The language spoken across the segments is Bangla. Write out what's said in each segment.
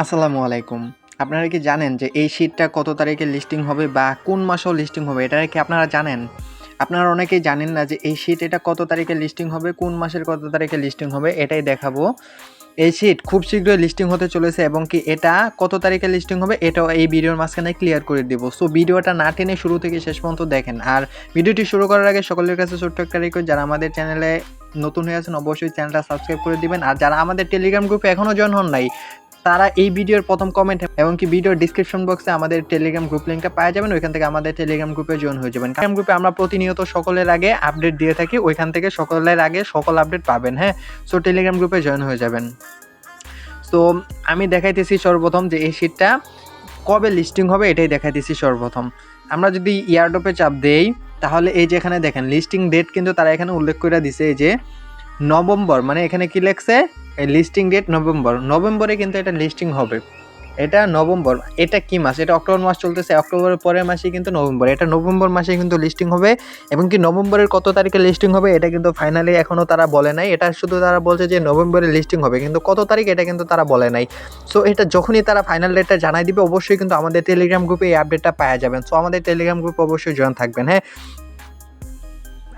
আসসালামু আলাইকুম। আপনারা কি জানেন যে এই শীটটা কত তারিখে লিস্টিং হবে বা কোন মাসেও লিস্টিং হবে? এটা কি আপনারা জানেন? আপনারা অনেকেই জানেন না যে এই শীট এটা কত তারিখে লিস্টিং হবে, কোন মাসের কত তারিখে লিস্টিং হবে, এটাই দেখাবো। এই শীট খুব শীঘ্রই লিস্টিং হতে চলেছে এবং কি এটা কত তারিখে লিস্টিং হবে এটাও এই ভিডিওর মাঝখানে ক্লিয়ার করে দিব। সো ভিডিওটা না টেনে শুরু থেকে শেষ পর্যন্ত দেখেন। আর ভিডিওটি শুরু করার আগে সকলের কাছে ছোট্ট একটা রিকোয়েস্ট যারা আমাদের চ্যানেলে নতুন হয়ে আছেন, অবশ্যই চ্যানেলটা সাবস্ক্রাইব করে দিবেন। আর যারা আমাদের টেলিগ্রাম গ্রুপে এখনও জয়েন হন নাই তারা এই ভিডিওর প্রথম কমেন্ট এবং কি ভিডিওর ডিসক্রিপশন বক্সে আমাদের টেলিগ্রাম গ্রুপ লিঙ্কটা পাওয়া যাবেন, ওইখান থেকে আমাদের টেলিগ্রাম গ্রুপে জয়েন হয়ে যাবেন। টেলিগ্রাম গ্রুপে আমরা প্রতিনিয়ত সকলের আগে আপডেট দিয়ে থাকি, ওইখান থেকে সকলের আগে সকল আপডেট পাবেন হ্যাঁ? সো টেলিগ্রাম গ্রুপে জয়েন হয়ে যাবেন। তো আমি দেখাইতেছি সর্বপ্রথম যে এই শীটটা কবে লিস্টিং হবে, এটাই দেখাইতেছি সর্বপ্রথম। আমরা যদি ইয়ারডোপে চাপ দেই, তাহলে এই যে এখানে দেখেন লিস্টিং ডেট কিন্তু তারা এখানে উল্লেখ করে দিছে যে নভেম্বর মানে এখানে কি লেখছে? এই লিস্টিং ডেট নভেম্বর নভেম্বরে কিন্তু এটা লিস্টিং হবে। এটা নভেম্বর এটা কি মাস? এটা অক্টোবর মাস চলতেছে অক্টোবরের পরের মাসে কিন্তু নভেম্বর এটা নভেম্বর মাসে কিন্তু লিস্টিং হবে, এবং কি নভেম্বরের কত তারিখে লিস্টিং হবে, এটা কিন্তু ফাইনালি এখনও তারা বলে নাই। এটা শুধু তারা বলছে যে নভেম্বরে লিস্টিং হবে, কিন্তু কত তারিখ এটা কিন্তু তারা বলে নাই। সো এটা যখনই তারা ফাইনাল ডেটটা জানাই দিবে, অবশ্যই কিন্তু আমাদের টেলিগ্রাম গ্রুপে এই আপডেটটা পাওয়া যাবেন। সো আমাদের টেলিগ্রাম গ্রুপে অবশ্যই জয়েন থাকবেন হ্যাঁ?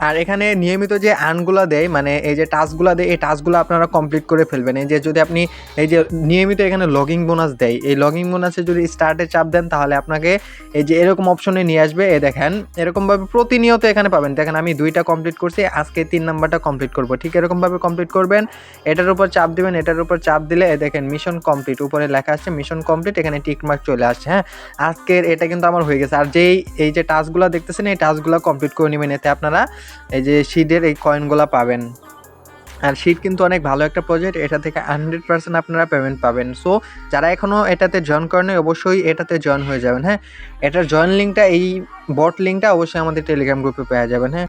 আর এখানে নিয়মিত যে আর্নগুলো দেয় মানে এই যে টাস্কগুলো দেয়, এই টাস্কগুলো আপনারা কমপ্লিট করে ফেলবেন। এই যে যদি আপনি এই যে নিয়মিত এখানে লগিং বোনাস দেয়, এই লগিং বোনাসে যদি স্টার্টে চাপ দেন, তাহলে আপনাকে এই যে এরকম অপশনে নিয়ে আসবে। এ দেখেন, এরকমভাবে প্রতিনিয়ত এখানে পাবেন। দেখেন, আমি দুইটা কমপ্লিট করছি, আজকে তিন নাম্বারটা কমপ্লিট করব। ঠিক এরকমভাবে কমপ্লিট করবেন। এটার উপর চাপ দিবেন, এটার উপর চাপ দিলে, এ দেখেন মিশন কমপ্লিট উপরে লেখা আসছে মিশন কমপ্লিট এখানে টিকমার্ক চলে আসছে হ্যাঁ? আজকের এটা কিন্তু আমার হয়ে গেছে। আর যেই, এই যে টাস্কগুলো দেখতেছেন, এই টাস্কগুলো কমপ্লিট করে নেবেন। এতে আপনারা এই যে সিডের এই কয়েনগুলো পাবেন। আর সিট কিন্তু অনেক ভালো একটা প্রজেক্ট এটা থেকে হান্ড্রেড পার্সেন্ট আপনারা পেমেন্ট পাবেন। সো যারা এখনও এটাতে জয়েন করেন অবশ্যই এটাতে জয়েন হয়ে যাবেন হ্যাঁ? এটার জয়েন লিঙ্কটা এই বট লিঙ্কটা অবশ্যই আমাদের টেলিগ্রাম গ্রুপে পেয়ে যাবেন হ্যাঁ?